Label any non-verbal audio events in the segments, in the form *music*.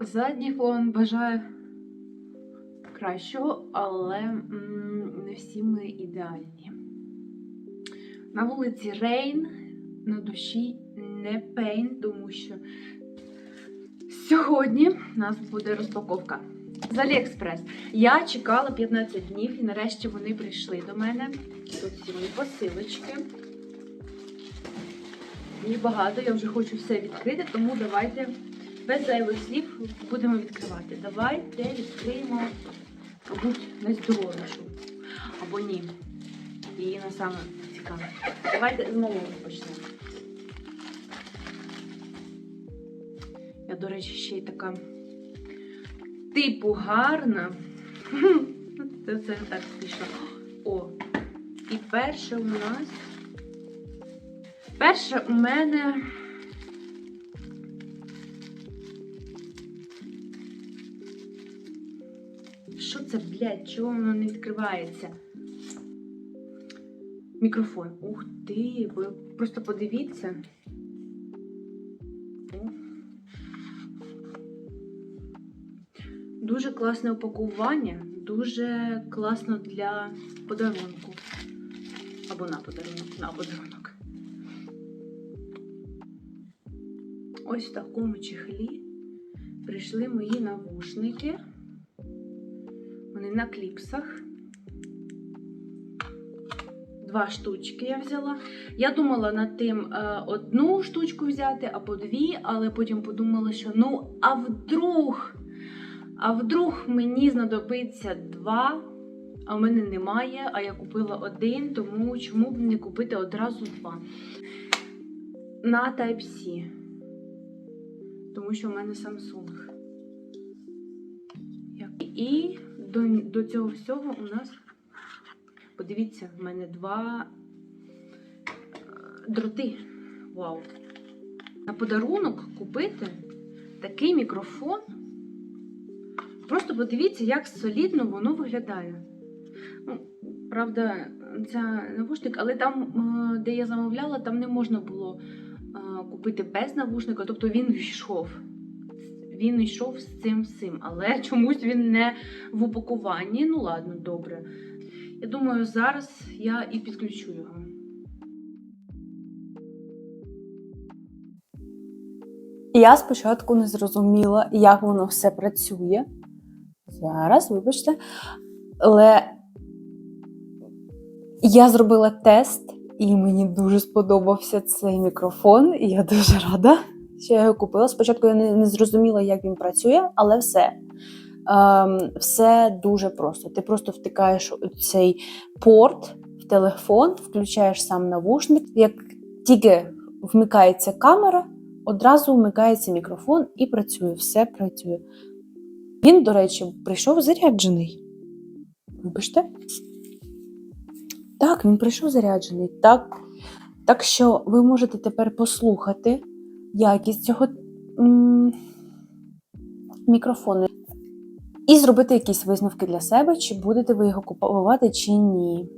Задній фон бажає кращого, але не всі ми ідеальні. На вулиці Рейн, на душі не пейн, тому що сьогодні у нас буде розпаковка з Аліекспрес. Я чекала 15 днів і нарешті вони прийшли до мене. Тут ці мої посилочки. Їх багато, я вже хочу все відкрити, тому давайте без зайвих слів будемо відкривати. Давайте відкриємо, мабуть, найздоровішу. Або ні. Її на саме цікаве. Давайте з малого почнемо. Я, до речі, ще й така типу гарна. *laughs* Це, це так пішло. О, і перше у нас. Перше у мене. Це, блядь, чого воно не відкривається? Мікрофон. Ух ти, ви просто подивіться. Дуже класне упакування, дуже класно для подарунку. Або на подарунок, на подарунок. Ось в такому чехлі прийшли мої навушники. На кліпсах. Два штучки я взяла. Я думала над тим е, одну штучку взяти або дві, але потім подумала, що ну, а вдруг, а вдруг мені знадобиться два, а в мене немає, а я купила один, тому чому б не купити одразу два? На Type-C. Тому що в мене Samsung. І до, до цього всього у нас, подивіться, в мене два е, дроти. Вау. На подарунок купити такий мікрофон. Просто подивіться, як солідно воно виглядає. Ну, правда, це навушник, але там, е, де я замовляла, там не можна було е, купити без навушника, тобто він йшов. Він йшов з цим всім, але *laughs* чомусь він не в упакуванні. Ну ладно, добре. Я думаю, зараз я і підключу його. Я спочатку не зрозуміла, як воно все працює. Зараз, вибачте. Але я зробила тест, і мені дуже сподобався цей мікрофон, і я дуже рада, я його купила. Спочатку я не, зрозуміла, як він працює, але все. Ем, все дуже просто. Ти просто втикаєш у цей порт в телефон, включаєш сам навушник. Як тільки вмикається камера, одразу вмикається мікрофон і працює, все працює. Він, до речі, прийшов заряджений. Вибачте? Так, він прийшов заряджений. Так, так що ви можете тепер послухати якість цього мікрофону і зробити якісь висновки для себе, чи будете ви його купувати, чи ні.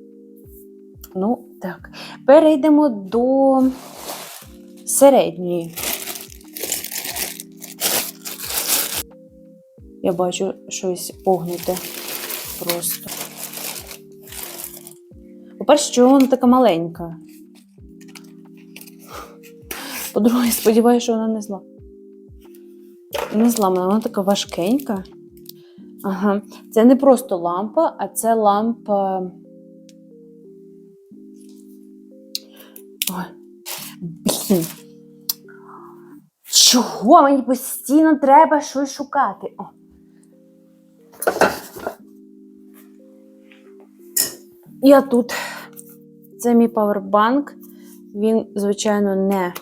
Ну, так. Перейдемо до середньої. Я бачу щось погнуте просто. По-перше, чого вона така маленька? По-друге, сподіваюся, що вона не зла. Не зламана, вона така важкенька. Ага. Це не просто лампа, а це лампа. Ой. Блін. Чого мені постійно треба щось шукати? О. Я тут. Це мій павербанк. Він, звичайно, не.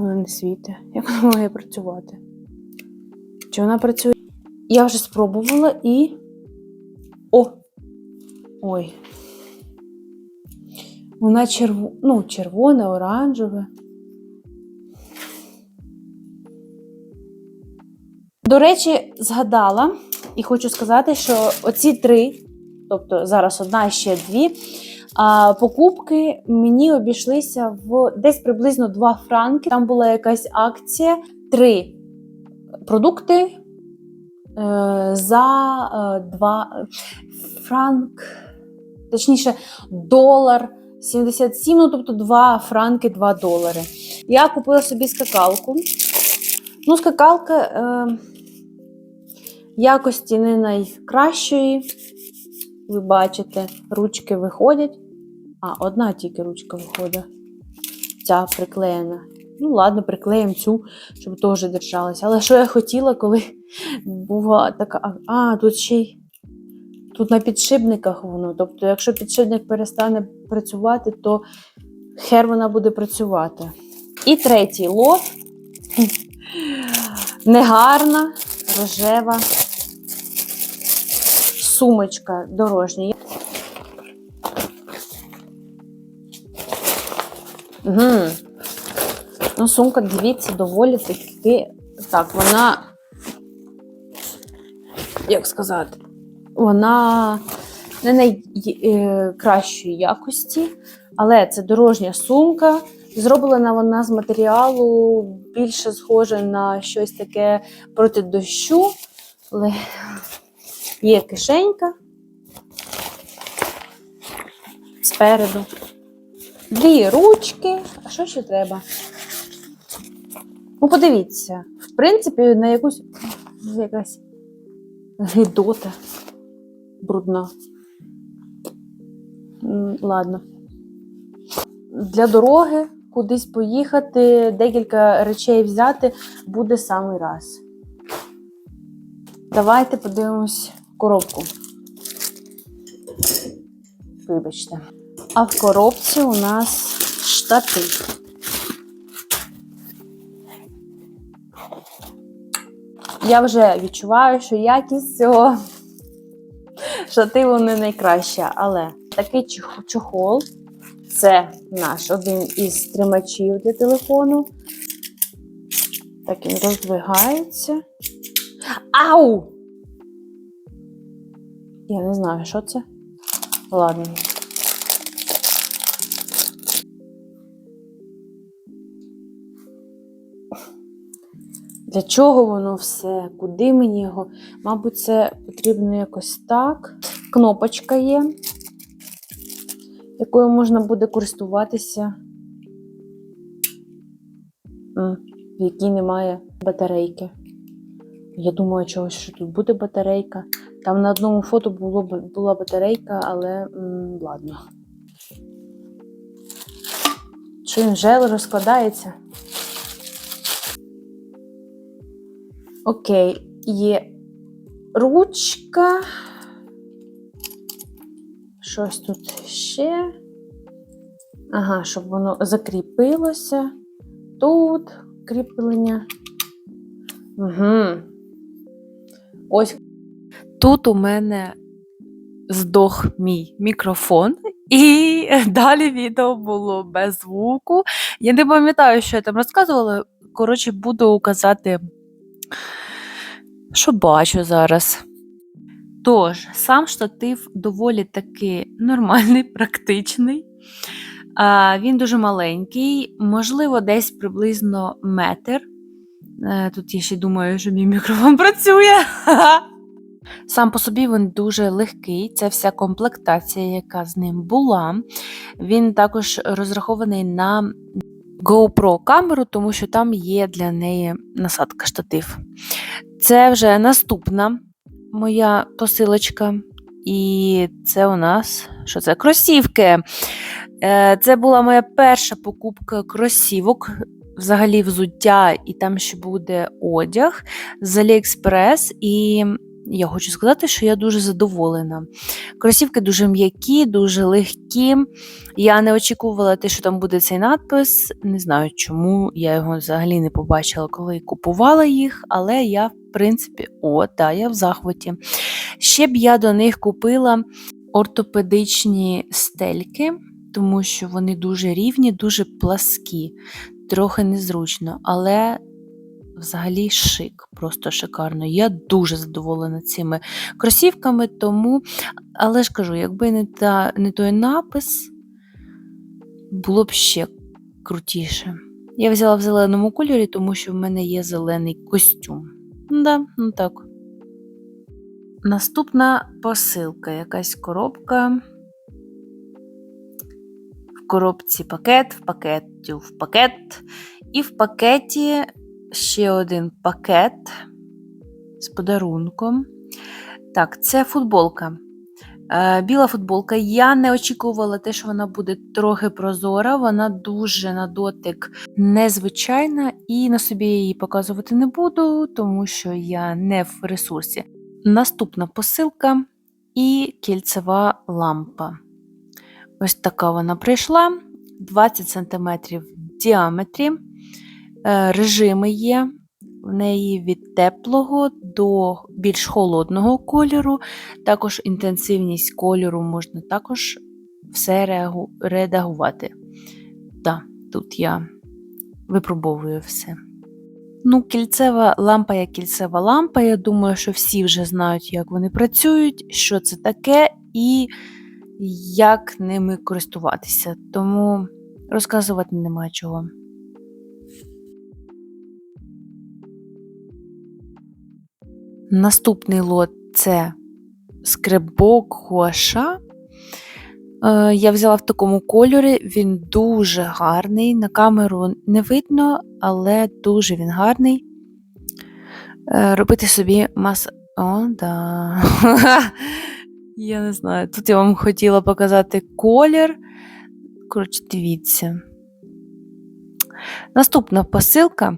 Вона не світить. Як вона має працювати? Чи вона працює? Я вже спробувала і. О! Ой. Вона черв... ну, червоне, оранжеве. До речі, згадала і хочу сказати, що оці три, тобто зараз одна ще дві, А покупки мені обійшлися в десь приблизно 2 франки. Там була якась акція. Три продукти е, за е, 2 франк, точніше, долар 77, ну тобто 2 франки, 2 долари. Я купила собі скакалку. Ну, скакалка е, якості не найкращої. Ви бачите, ручки виходять. А, одна тільки ручка виходить. Ця приклеєна. Ну, ладно, приклеїмо цю, щоб теж держалася. Але що я хотіла, коли була така. А, тут ще й. Тут на підшипниках воно. Тобто, якщо підшипник перестане працювати, то хер вона буде працювати. І третій лот. Негарна, рожева сумочка дорожня. Угу. Ну, сумка, дивіться, доволі таки. Так, вона. Як сказати? Вона не найкращої якості, але це дорожня сумка. Зроблена вона з матеріалу більше схоже на щось таке проти дощу. Є кишенька спереду. Дві ручки. А що ще треба? Ну, подивіться, в принципі, на якусь якась гидота брудна. Ладно. Для дороги кудись поїхати, декілька речей взяти буде самий раз. Давайте подивимось коробку. Вибачте. А в коробці у нас штатив. Я вже відчуваю, що якість цього штативу не найкраща, але такий чох- чохол це наш один із тримачів для телефону. Так він роздвигається. Ау! Я не знаю, що це. Ладно. Для чого воно все? Куди мені його? Мабуть, це потрібно якось так. Кнопочка є, якою можна буде користуватися, в якій немає батарейки. Я думаю, чогось, що тут буде батарейка. Там на одному фото було, була батарейка, але м, ладно. Він жел розкладається? Окей, є ручка. Щось тут ще. Ага, щоб воно закріпилося. Тут кріплення. Угу. Ось тут у мене здох мій мікрофон, і *laughs* далі відео було без звуку. Я не пам'ятаю, що я там розказувала. Коротше, буду казати, що бачу зараз. Тож, сам штатив доволі таки нормальний, *laughs* практичний. А, він дуже маленький, можливо, десь приблизно метр. Е, Тут я ще думаю, що мій мікрофон працює. *laughs* Сам по собі він дуже легкий, це вся комплектація, яка з ним була. Він також розрахований на GoPro камеру, тому що там є для неї насадка штатив. Це вже наступна моя посилочка. І це у нас що це? Кросівки. Е, Це була моя перша покупка кросівок, взагалі взуття, і там ще буде одяг з AliExpress. І я хочу сказати, що я дуже задоволена. Кросівки дуже м'які, дуже легкі. Я не очікувала те, що там буде цей надпис. Не знаю, чому я його взагалі не побачила, коли купувала їх, але я, в принципі, о, та, я в захваті. Ще б я до них купила ортопедичні стельки, тому що вони дуже рівні, дуже пласкі, трохи незручно, але взагалі шик, просто шикарно. Я дуже задоволена цими кросівками, тому, але ж кажу, якби не, та, не той напис, було б ще крутіше. Я взяла в зеленому кольорі, тому що в мене є зелений костюм. Да, ну так. Наступна посилка, якась коробка. В коробці пакет, в пакеті в пакет. І в пакеті ще один пакет з подарунком. Так, це футболка. Е, Біла футболка. Я не очікувала те, що вона буде трохи прозора. Вона дуже на дотик незвичайна, і на собі її показувати не буду, тому що я не в ресурсі. Наступна посилка і кільцева лампа. Ось така вона прийшла. 20 см в діаметрі. Е, Режими є. В неї від теплого до більш холодного кольору. Також інтенсивність кольору можна також все редагувати. Так, тут я випробовую все. Ну, кільцева лампа як кільцева лампа. Я думаю, що всі вже знають, як вони працюють, що це таке і як ними користуватися. Тому розказувати немає чого. Наступний лот це скребок Хуаша. Е, Я взяла в такому кольорі, він дуже гарний. На камеру не видно, але дуже він гарний. Е, Робити собі мас. О, да. *laughs* Я не знаю. Тут я вам хотіла показати колір. Коротше, дивіться. Наступна посилка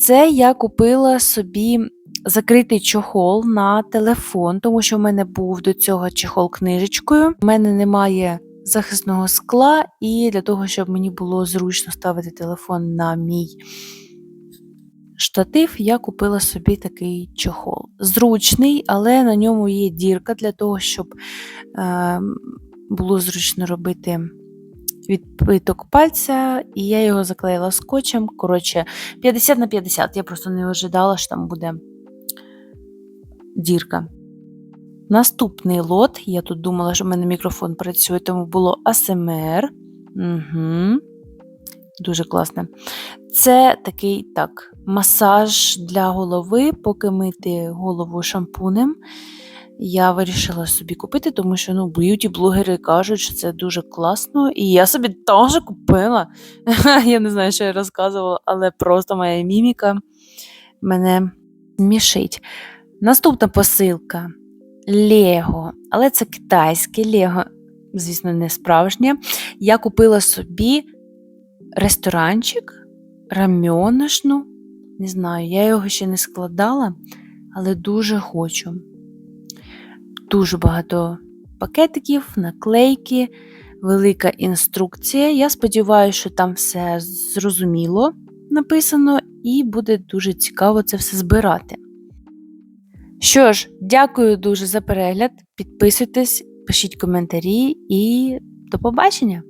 це я купила собі закритий чохол на телефон, тому що в мене був до цього чехол книжечкою. У мене немає захисного скла, і для того, щоб мені було зручно ставити телефон на мій штатив, я купила собі такий чохол. Зручний, але на ньому є дірка для того, щоб е, було зручно робити відбиток пальця, і я його заклеїла скотчем. Коротше, 50 на 50. Я просто не ожидала, що там буде дірка. Наступний лот, я тут думала, що в мене мікрофон працює, тому було АСМР. Угу. Дуже класне. Це такий так, масаж для голови, поки мити голову шампунем. Я вирішила собі купити, тому що ну, б'юті-блогери кажуть, що це дуже класно. І я собі теж купила. *laughs* Я не знаю, що я розказувала, але просто моя міміка мене смішить. Наступна посилка Лего, але це китайське Лего, звісно, не справжнє. Я купила собі ресторанчик, рамьонишну. Не знаю, я його ще не складала, але дуже хочу. Дуже багато пакетиків, наклейки, велика інструкція. Я сподіваюся, що там все зрозуміло написано, і буде дуже цікаво це все збирати. Що ж, дякую дуже за перегляд. Підписуйтесь, пишіть коментарі і до побачення!